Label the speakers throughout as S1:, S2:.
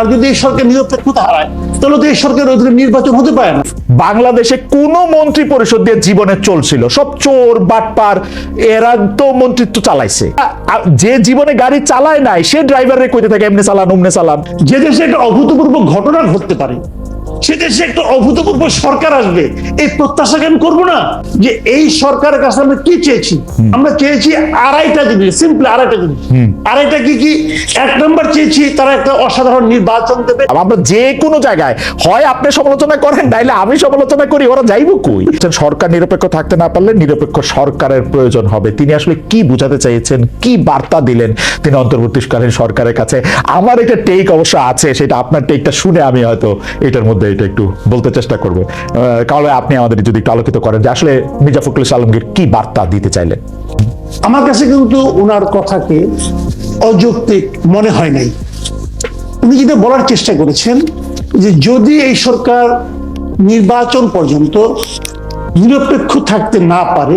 S1: আর যদি এই সরকার নিরপেক্ষতা হারায় তাহলে তো এই সরকারের অধীনে নির্বাচন হতে পারে না।
S2: বাংলাদেশে কোন মন্ত্রী পরিষদ দিয়ে জীবনে চলছিল। সব চোর বাটপার এরা তো মন্ত্রিত্ব চালাইছে। যে জীবনে গাড়ি চালায় নাই সে ড্রাইভারে কইতে থাকে এমনি চালান উমনে চালান।
S1: যে দেশে একটা অভূতপূর্ব ঘটনা ঘটতে পারে সে দেশে একটা অভূতপূর্ব সরকার আসবে। এই প্রত্যাশা কেন করব না যে এই সরকারের কাছে আমরা কি চেয়েছি? আমরা চেয়েছি আড়াইটা জিনিস সিম্পল আড়াইটা জিনিস। আড়াইটা কি কি? এক নম্বর চেয়েছি তারা একটা অসাধারণ নির্বাচন দেবে।
S2: আমরা যে কোনো জায়গায় হয় আপনি সমালোচনা করেন নাইলে আমি সমালোচনা করি ওরা যাইব কই? সরকার নিরপেক্ষ থাকতে না পারলে নিরপেক্ষ সরকারের প্রয়োজন হবে। তিনি আসলে কি বুঝাতে চাইছেন কি বার্তা দিলেন তিনি অন্তর্বর্তীকালীন সরকারের কাছে? আমার একটা টেক অবশ্য আছে সেটা আপনার টেকটা শুনে আমি হয়তো এটার মধ্যে এটা একটু বলতে চেষ্টা করব। তাহলে আপনি আমাদের যদি একটু আলোকিত করেন যে আসলে মির্জা ফখরুল আলমগীর কি বার্তা দিতে চাইলেন
S1: আমার কাছে কিন্তু ওনার কথাকে অযৌক্তিক মনে হয় নাই। উনি যেটা বলার চেষ্টা করেছেন যে যদি এই সরকার নির্বাচন পর্যন্ত নিরপেক্ষ থাকতে না পারে,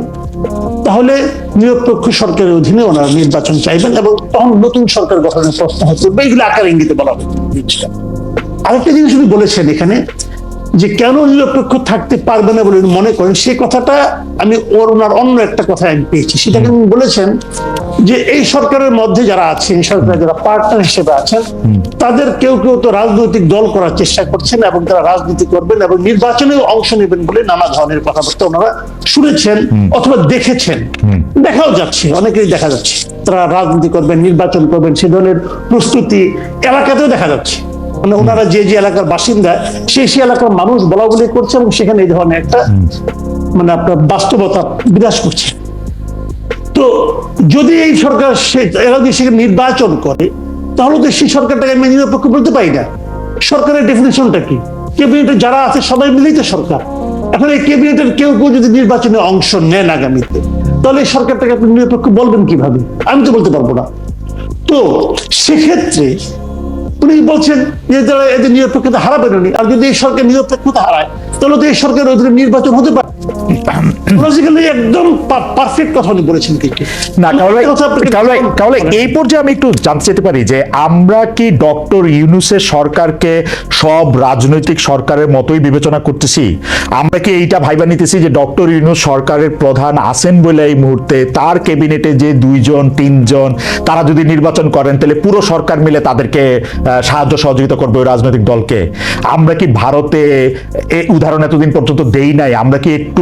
S1: তাহলে নিরপেক্ষ সরকারের অধীনে ওনারা নির্বাচন চাইবেন এবং তখন নতুন সরকার গঠনের প্রস্তাব করবে এগুলো আকার ইঙ্গিতে বলা জিনিসটা আরেকটা জিনিস উনি বলেছেন এখানে, যে কেন নিরপেক্ষ থাকতে পারবে না বলে মনে করেন সেই কথাটা আমি ওর ওনার অন্য একটা কথা আমি পেয়েছি। সেটাকে উনি বলেছেন যে এই সরকারের মধ্যে যারা আছেন সরকারের যারা পার্টনার হিসেবে আছেন, তাদের কেউ কেউ তো রাজনৈতিক দল করার চেষ্টা করছেন এবং তারা রাজনীতি করবেন এবং নির্বাচনেও অংশ নেবেন বলে নানা ধরনের কথাবার্তা ওনারা শুনেছেন অথবা দেখেছেন। দেখাও যাচ্ছে অনেকেই দেখা যাচ্ছে। তারা রাজনীতি করবেন, নির্বাচন করবেন, সে ধরনের প্রস্তুতি এলাকাতেও দেখা যাচ্ছে। মানে ওনারা যে যে এলাকার বাসিন্দা, সেই সেই এলাকার মানুষ বলা বলি করছে এবং সেখানে এই ধরনের একটা মানে আপনার বাস্তবতা বিরাজ করছে। তো যদি এই সরকার সে- এরা যদি সেখানে নির্বাচন করে, তাহলে তো সেই সরকারটাকে আমি নিরপেক্ষ বলতে পারি না। সরকারের ডেফিনেশনটা কি? ক্যাবিনেটে যারা আছে, সবাই মিলেই তো সরকার। এখন এই ক্যাবিনেটের কেউ কেউ যদি নির্বাচনে অংশ নেন আগামীতে, তাহলে এই সরকারটাকে আপনি নিরপেক্ষ বলবেন কীভাবে? আমি তো বলতে পারব না। তো সেক্ষেত্রে উনি বলছেন যে যারা এদের নিরপেক্ষতা হারাবেন উনি। আর যদি এই সরকার নিরপেক্ষতা হারায়, তাহলে তো এই সরকারের অধীনে নির্বাচন হতে পারে। লজিক্যালি একদম পারফেক্ট কথা উনি বলেছেন কিন্তু।
S2: না কাউলে
S1: একটা কথা আপনাকে-
S2: কাউলে কাউলে এই পর্যায়ে আমি একটু জানতে চাইতে পারি যে আমরা কি ডক্টর ইউনুসের সরকারকে সব রাজনৈতিক সরকারের মতোই বিবেচনা করতেছি? আমরা কি এইটা ভাইবা নিতেছি যে ডক্টর ইউনুস সরকারের প্রধান আছেন বলে এই মুহূর্তে তার ক্যাবিনেটে যে দুইজন তিনজন তারা যদি নির্বাচন করেন তাহলে পুরো সরকার মিলে তাদেরকে সাহায্য সহযোগিতা করবে ওই রাজনৈতিক দলকে। আমরা কি ভারতে এই উদাহরণ এতদিন পর্যন্ত দেই নাই? আমরা কি একটু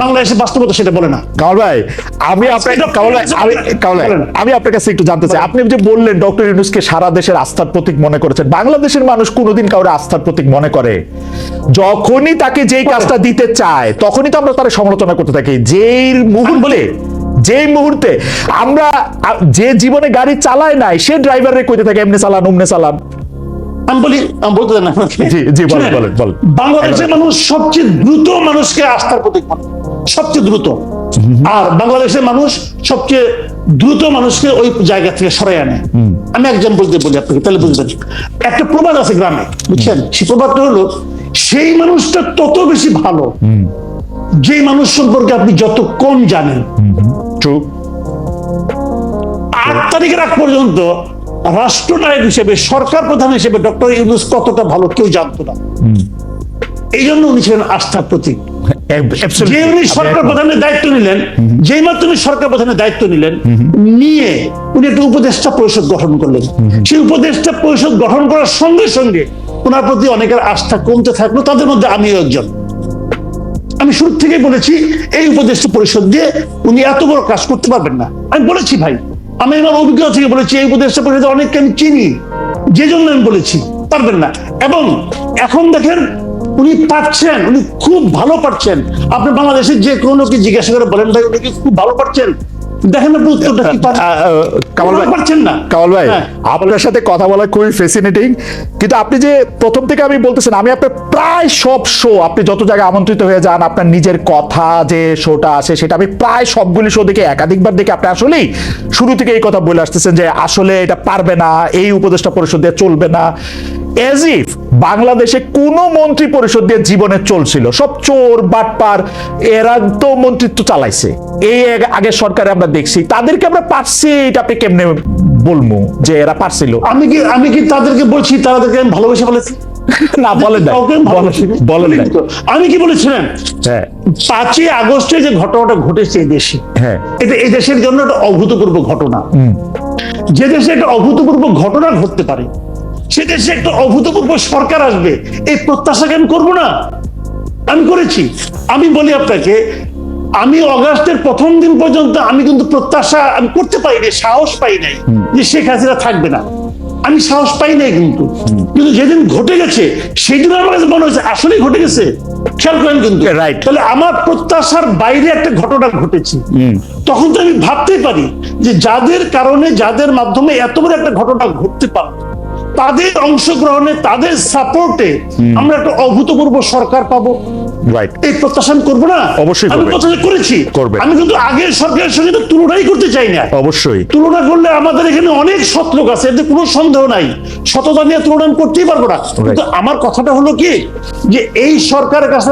S1: বাংলাদেশের বাস্তবতা সেটা বলে না।
S2: কামাল ভাই আমি কামাল ভাই, আমি কামাল ভাই, আমি আপনার কাছে একটু জানতে চাই। আপনি যে বললেন ডক্টর ইউনুসকে সারা দেশের আস্থার প্রতীক মনে করেছেন বাংলাদেশের মানুষ কোনোদিন কাউরে আস্থার প্রতীক মনে করে? যখনই তাকে যেই কাজটা দিতে চায় তখনই তো আমরা তার সমালোচনা করতে থাকি। যেই মুহূর্তে যেই মুহূর্তে আমরা যে জীবনে গাড়ি চালায় নাই সে ড্রাইভারে কইতে থাকে এমনি চালান উমনে চালান।
S1: আমি বলি বলতে দেন। বাংলাদেশের মানুষ সবচেয়ে দ্রুত মানুষকে আস্থার প্রতীক মানে সবচেয়ে দ্রুত। আর বাংলাদেশের মানুষ সবচেয়ে দ্রুত মানুষকে ওই জায়গা থেকে সরাই আনে। আমি একজন বলতে বলি আপনাকে তাহলে বুঝবেন। একটা প্রবাদ আছে গ্রামে বুঝছেন? সেই প্রবাদটা হলো সেই মানুষটা তত বেশি ভালো যেই মানুষ সম্পর্কে আপনি যত কম জানেন। আট তারিখের আগ পর্যন্ত রাষ্ট্রনায়ক হিসেবে সরকার প্রধান হিসেবে ডক্টর ইউনুস কতটা ভালো কেউ জানতো না। এই জন্য উনি ছিলেন আস্থার প্রতীক। যে উনি সরকার প্রধানের দায়িত্ব নিলেন যেই মাত্র উনি সরকার প্রধানের দায়িত্ব নিলেন নিয়ে উনি একটা উপদেষ্টা পরিষদ গঠন করলেন। সেই উপদেষ্টা পরিষদ গঠন করার সঙ্গে সঙ্গে ওনার প্রতি অনেকের আস্থা কমতে থাকল তাদের মধ্যে আমিও একজন। আমি শুরু থেকে বলেছি এই উপদেষ্টা পরিষদ দিয়ে উনি এত বড় কাজ করতে পারবেন না। আমি বলেছি ভাই আমি আমার অভিজ্ঞতা থেকে বলেছি এই উপদেষ্টা পরিষদে অনেককে আমি চিনি যে জন্য আমি বলেছি পারবেন না। এবং এখন দেখেন উনি পারছেন, উনি খুব ভালো পারছেন। আপনি বাংলাদেশের যে কোনো কি জিজ্ঞাসা করে বলেন ভাই, উনি কি খুব ভালো পারছেন? দেখেন আপনি উত্তরটা কি?
S2: কামাল ভাই
S1: পারছেন না।
S2: কামাল ভাই
S1: হ্যাঁ।
S2: আপনার সাথে কথা বলা খুবই ফেসিনেটিং কিন্তু আপনি যে প্রথম থেকে আমি বলতেছেন আমি আপনার প্রায় সব শো আপনি যত জায়গায় আমন্ত্রিত হয়ে যান আপনার নিজের কথা যে শোটা আছে সেটা আমি প্রায় সবগুলি শো দেখে একাধিকবার দেখে আপনি আসলেই শুরু থেকে এই কথা বলে আসতেছেন যে আসলে এটা পারবে না এই উপদেষ্টা পরিষদ দিয়ে চলবে না। এজ ইফ বাংলাদেশে কোন মন্ত্রী পরিষদ দিয়ে জীবনে চলছিল। সব চোর বাটপার এরা তো মন্ত্রিত্ব চালাইছে। এই আগে- সরকারে আমরা দেখছি তাদেরকে আমরা পারছি এটা আপনি কেমনে বলব যে এরা পারছিল?
S1: আমি কি আমি কি তাদেরকে বলছি তাদেরকে আমি ভালোবেসে বলেছি?
S2: না বলেন না। বলেন না
S1: আমি কি বলেছিলাম
S2: হ্যাঁ।
S1: পাঁচই আগস্টে যে ঘটনাটা ঘটেছে এই দেশে
S2: হ্যাঁ।
S1: এটা এই দেশের জন্য একটা অভূতপূর্ব ঘটনা। যে দেশে একটা অভূতপূর্ব ঘটনা ঘটতে পারে সে দেশে একটা অভূতপূর্ব সরকার আসবে এই প্রত্যাশাকে আমি করব না। আমি করেছি। আমি বলি আপনাকে আমি অগাস্টের প্রথম দিন পর্যন্ত আমি কিন্তু প্রত্যাশা আমি করতে পারি নাই সাহস পাই নাই যে শেখ হাসিনা থাকবে না। আমি সাহস পাই নাই কিন্তু। কিন্তু যেদিন ঘটে গেছে সেদিন আমার কাছে মনে হয়েছে আসলেই ঘটে গেছে। খেয়াল করেন কিন্তু. তাহলে আমার প্রত্যাশার বাইরে একটা ঘটনা ঘটেছে। তখন তো আমি ভাবতে পারি যে যাদের কারণে যাদের মাধ্যমে এত বড় একটা ঘটনা ঘটতে পারত তাদের অংশগ্রহণে তাদের সাপোর্টে আমরা একটা অভূতপূর্ব সরকার পাবো। এই প্রত্যাশা করব না?
S2: অবশ্যই
S1: আমি প্রত্যাশা করেছি। আমি কিন্তু আগের সরকারের সঙ্গে তুলনাই করতে চাই না।
S2: অবশ্যই।
S1: তুলনা করলে আমাদের এখানে অনেক সৎ লোক আছে এতে কোনো সন্দেহ নাই। সততা নিয়ে তুলনা করতেই পারব না। কিন্তু আমার কথাটা হলো কি? যে এই সরকারের কাছে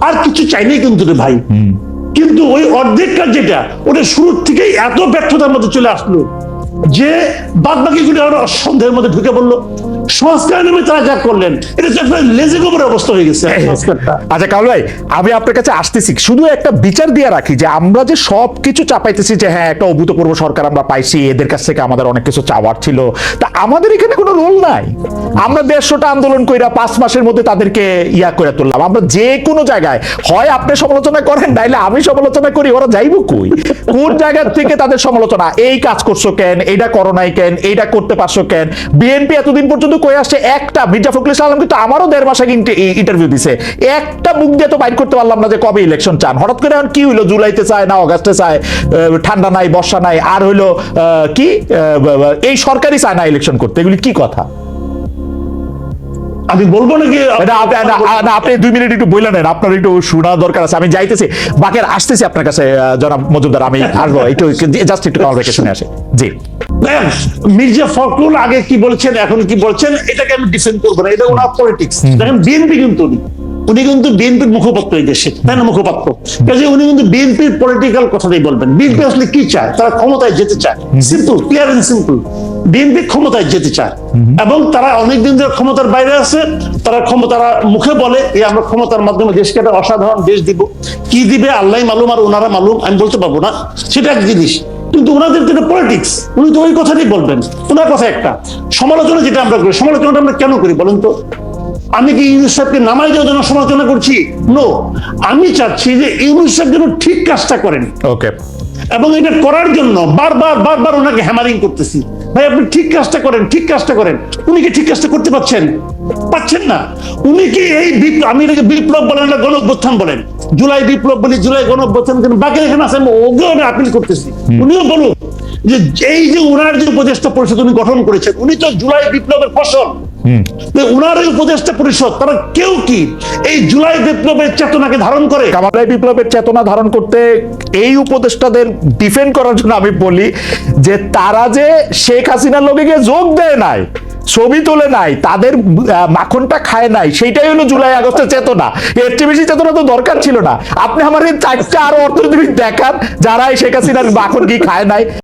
S1: আর কিছু চাইনি কিন্তু রে ভাই। কিন্তু ওই অর্ধেকটা যেটা ওটা শুরুর থেকেই এত ব্যর্থতার মধ্যে চলে আসলো। যে বাদ বাকিগুলো আরও সন্দেহের মধ্যে ঢুকে পড়ল। সংস্কার নামে তারা যা করলেন এটা তো একটা লেজে গোবরের অবস্থা হয়ে গেছে
S2: আচ্ছা কাউল ভাই আমি আপনার কাছে আসতেছি। শুধু একটা বিচার দিয়ে রাখি যে আমরা যে সব কিছু চাপাইতেছি যে হ্যাঁ একটা অভূতপূর্ব সরকার আমরা পাইছি এদের কাছ থেকে আমাদের অনেক কিছু চাওয়ার ছিল। তা আমাদের এখানে কোনো রোল নাই। আমরা দেড়শোটা আন্দোলন কইরা পাঁচ মাসের মধ্যে তাদেরকে ইয়া করে তুললাম। আমরা যে কোনো জায়গায় হয় আপনি সমালোচনা করেন নাইলে আমি সমালোচনা করি ওরা যাইবো কই? কোন জায়গা থেকে তাদের সমালোচনা? এই কাজ করছ কেন? এইটা করো নাই কেন? এইটা করতে পারছ কেন? বিএনপি এতদিন পর্যন্ত কয়ে আসছে, একটা, মির্জা ফখরুল ইসলাম কিন্তু আমারও দেড় মাসে কিন্তু ইন্টারভিউ দিছে। একটা মুখ দিয়ে তো বাইর করতে পারলাম না যে কবে ইলেকশন চান। হঠাৎ করে এখন কি হইল? জুলাইতে চায় না, অগাস্টে চায় ঠান্ডা নাই, বর্ষা নাই, আর হইল কি এই সরকারই চায় না ইলেকশন করতে। এগুলি কি কথা?
S1: আমি বলব নাকি
S2: না, আপনি- দুই মিনিট একটু বললেন নেন আপনার একটু শোনা দরকার আছে আমি যাইতেছি। বাকের আসতেছি আপনার কাছে জনাব মজুমদার আমি আসব একটু জাস্ট একটু আসে। জি।
S1: মির্জা ফখরুল আগে কি বলছেন এখন কি বলছেন এটাকে আমি ডিফেন্ড করব না এটা ওনার পলিটিক্স দেখেন বিএনপি কিন্তু উনি। উনি কিন্তু বিএনপির মুখপাত্র এই দেশে তাই না মুখপাত্র? কাজে উনি কিন্তু বিএনপির পলিটিক্যাল কথাটাই বলবেন। বিএনপি আসলে কি চায়? তারা ক্ষমতায় যেতে চায়। Simple clear and simple BNP ক্ষমতায় যেতে চায়। এবং তারা অনেকদিন ধরে ক্ষমতার বাইরে আছে, তারা ক্ষমতারা মুখে বলে, এই আমরা ক্ষমতার মাধ্যমে দেশকে একটা অসাধারণ দেশ দিব। কি দিবে আল্লাহ মালুম আর ওনারা মালুম, আমি বলতে পারব না। সেটা এক জিনিস। কিন্তু ওনাদের যেটা পলিটিক্স উনি তো ওই কথাটাই বলবেন। ওনার কথা একটা। সমালোচনা যেটা আমরা করি, সমালোচনাটা আমরা কেন করি বলেন তো? আমি কি ইউনুস নামাই দেওয়ার জন্য সমালোচনা করছি? নো আমি চাচ্ছি যে ইউনুস সাহেব যেন ঠিক কাজটা করেন।
S2: ওকে
S1: এবং এটা করার জন্য বারবার বারবার ওনাকে হ্যামারিং করতেছি। ভাই আপনি ঠিক কাজটা করেন ঠিক কাজটা করেন। উনি কি ঠিক কাজটা করতে পারছেন? পাচ্ছেন না। উনি কি এই বিপ্লব আমি এটাকে বিপ্লব বলেন না গণ অভ্যুত্থান বলেন। জুলাই বিপ্লব বলি জুলাই গণ অভ্যুত্থান কিন্তু বাকি এখানে আছে ওকেও আমি আপিল করতেছি। উনিও বলুন যে এই যে উনার যে উপদেষ্টা পরিষদ উনি গঠন করেছেন উনি তো জুলাই বিপ্লবের ফসল। এই উপদেষ্টা পরিষদ তারা কেউ কি এই জুলাই বিপ্লবের চেতনাকে ধারণ করে?
S2: কামালাই বিপ্লবের চেতনা ধারণ করতে এই উপদেষ্টাদের ডিফেন্ড করার জন্য আমি বলি যে তারা যে শেখ হাসিনার লোকে গিয়ে যোগ দেয় নাই ছবি তোলে নাই তাদের মাখনটা খায় নাই সেইটাই হলো জুলাই আগস্টের চেতনা। এর চেয়ে বেশি চেতনা তো দরকার ছিল না। আপনি আমার এই চারটা আরও অর্থনীতিবিদ দেখান যারা শেখ হাসিনার মাখন কি খায় নাই।